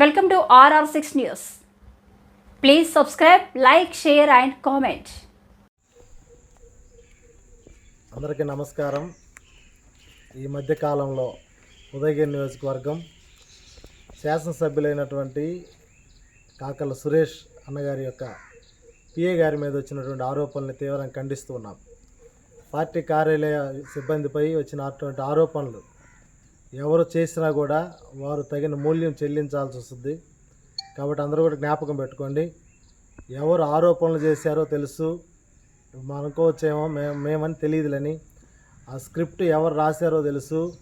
Welcome to R R six news please subscribe like share and comment అందరికీ నమస్కారం. ఈ మధ్యకాలంలో ఉదయగిరి నియోజకవర్గం శాసనసభ్యులైనటువంటి కాకల సురేష్ అన్నగారి యొక్క పిఏ గారి మీద వచ్చినటువంటి ఆరోపణలు తీవ్రంగా ఖండిస్తూ ఉన్నాం. పార్టీ కార్యాలయ సిబ్బందిపై వచ్చినటువంటి ఆరోపణలు ఎవరు చేసినా కూడా వారు తగిన మూల్యం చెల్లించాల్సి వస్తుంది. కాబట్టి అందరూ కూడా జ్ఞాపకం పెట్టుకోండి. ఎవరు ఆరోపణలు చేశారో తెలుసు. అనుకోవచ్చేమో మేము మేమని తెలియదులని. ఆ స్క్రిప్ట్ ఎవరు రాశారో తెలుసు.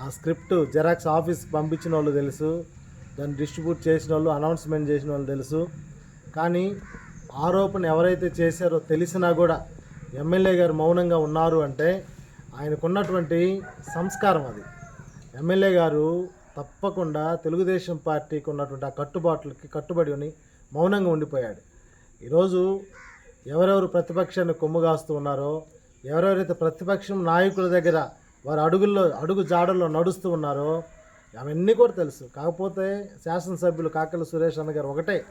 ఆ స్క్రిప్ట్ జెరాక్స్ ఆఫీస్కి పంపించిన వాళ్ళు తెలుసు. దాన్ని డిస్ట్రిబ్యూట్ చేసిన వాళ్ళు అనౌన్స్మెంట్ చేసిన వాళ్ళు తెలుసు. కానీ ఆరోపణ ఎవరైతే చేశారో తెలిసినా కూడా ఎమ్మెల్యే గారు మౌనంగా ఉన్నారు అంటే ఆయనకున్నటువంటి సంస్కారం అది. ఎమ్మెల్యే గారు తప్పకుండా తెలుగుదేశం పార్టీకి ఉన్నటువంటి ఆ కట్టుబాట్లకి కట్టుబడి ఉని మౌనంగా ఉండిపోయాడు. ఈరోజు ఎవరెవరు ప్రతిపక్షాన్ని కొమ్ముగాస్తూ ఉన్నారో ఎవరెవరైతే ప్రతిపక్షం నాయకుల దగ్గర వారి అడుగుల్లో అడుగు జాడల్లో నడుస్తూ ఉన్నారో అవన్నీ కూడా తెలుసు. కాకపోతే శాసనసభ్యులు కాకల సురేష్ అన్న గారు ఒకటే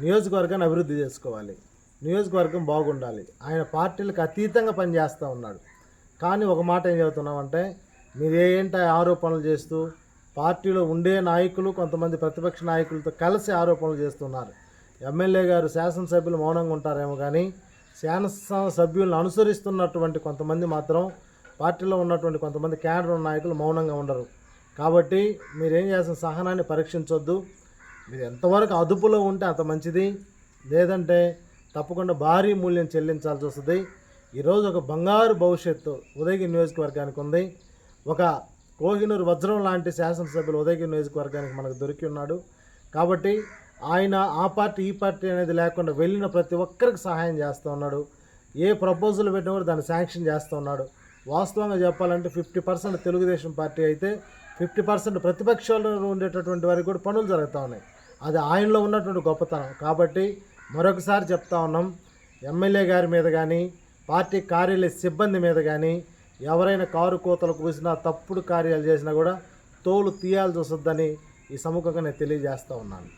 నియోజకవర్గాన్ని అభివృద్ధి చేసుకోవాలి. నియోజకవర్గం బాగుండాలి. ఆయన పార్టీలకు అతీతంగా పనిచేస్తూ ఉన్నాడు. కానీ ఒక మాట ఏం చెబుతున్నామంటే మీరేంటి ఆరోపణలు చేస్తూ పార్టీలో ఉండే నాయకులు కొంతమంది ప్రతిపక్ష నాయకులతో కలిసి ఆరోపణలు చేస్తున్నారు. ఎమ్మెల్యే గారు శాసనసభ్యులు మౌనంగా ఉంటారేమో కానీ శాసన సభ్యులను అనుసరిస్తున్నటువంటి కొంతమంది మాత్రం పార్టీలో ఉన్నటువంటి కొంతమంది కేంద్ర నాయకులు మౌనంగా ఉండరు. కాబట్టి మీరేం చేసిన సహనాన్ని పరీక్షించొద్దు. మీరు ఎంతవరకు అదుపులో ఉంటే అంత మంచిది. లేదంటే తప్పకుండా భారీ మూల్యం చెల్లించాల్సి వస్తుంది. ఈరోజు ఒక బంగారు భవిష్యత్తు ఉదయగిరి నియోజకవర్గానికి ఉంది. ఒక కోహినూరు వజ్రం లాంటి శాసనసభ్యులు ఉదయగిరి నియోజకవర్గానికి మనకు దొరికి ఉన్నాడు. కాబట్టి ఆయన ఆ పార్టీ ఈ పార్టీ అనేది లేకుండా వెళ్ళిన ప్రతి ఒక్కరికి సహాయం చేస్తూ ఉన్నాడు. ఏ ప్రపోజల్ పెట్టినా కూడా దాన్ని శాంక్షన్ చేస్తూ ఉన్నాడు. వాస్తవంగా చెప్పాలంటే ఫిఫ్టీ పర్సెంట్ తెలుగుదేశం పార్టీ అయితే ఫిఫ్టీ పర్సెంట్ ప్రతిపక్షాల్లో ఉండేటటువంటి వారికి కూడా పనులు జరుగుతూ ఉన్నాయి. అది ఆయనలో ఉన్నటువంటి గొప్పతనం. కాబట్టి మరొకసారి చెప్తా ఉన్నాం. ఎమ్మెల్యే గారి మీద కానీ పార్టీ కార్యాలయ సిబ్బంది మీద కానీ ఎవరైనా కారు కోతలు కూసినా తప్పుడు కార్యాలు చేసినా కూడా తోలు తీయాల్సి వస్తుందని ఈ సముఖంగా నేను తెలియజేస్తూ ఉన్నాను.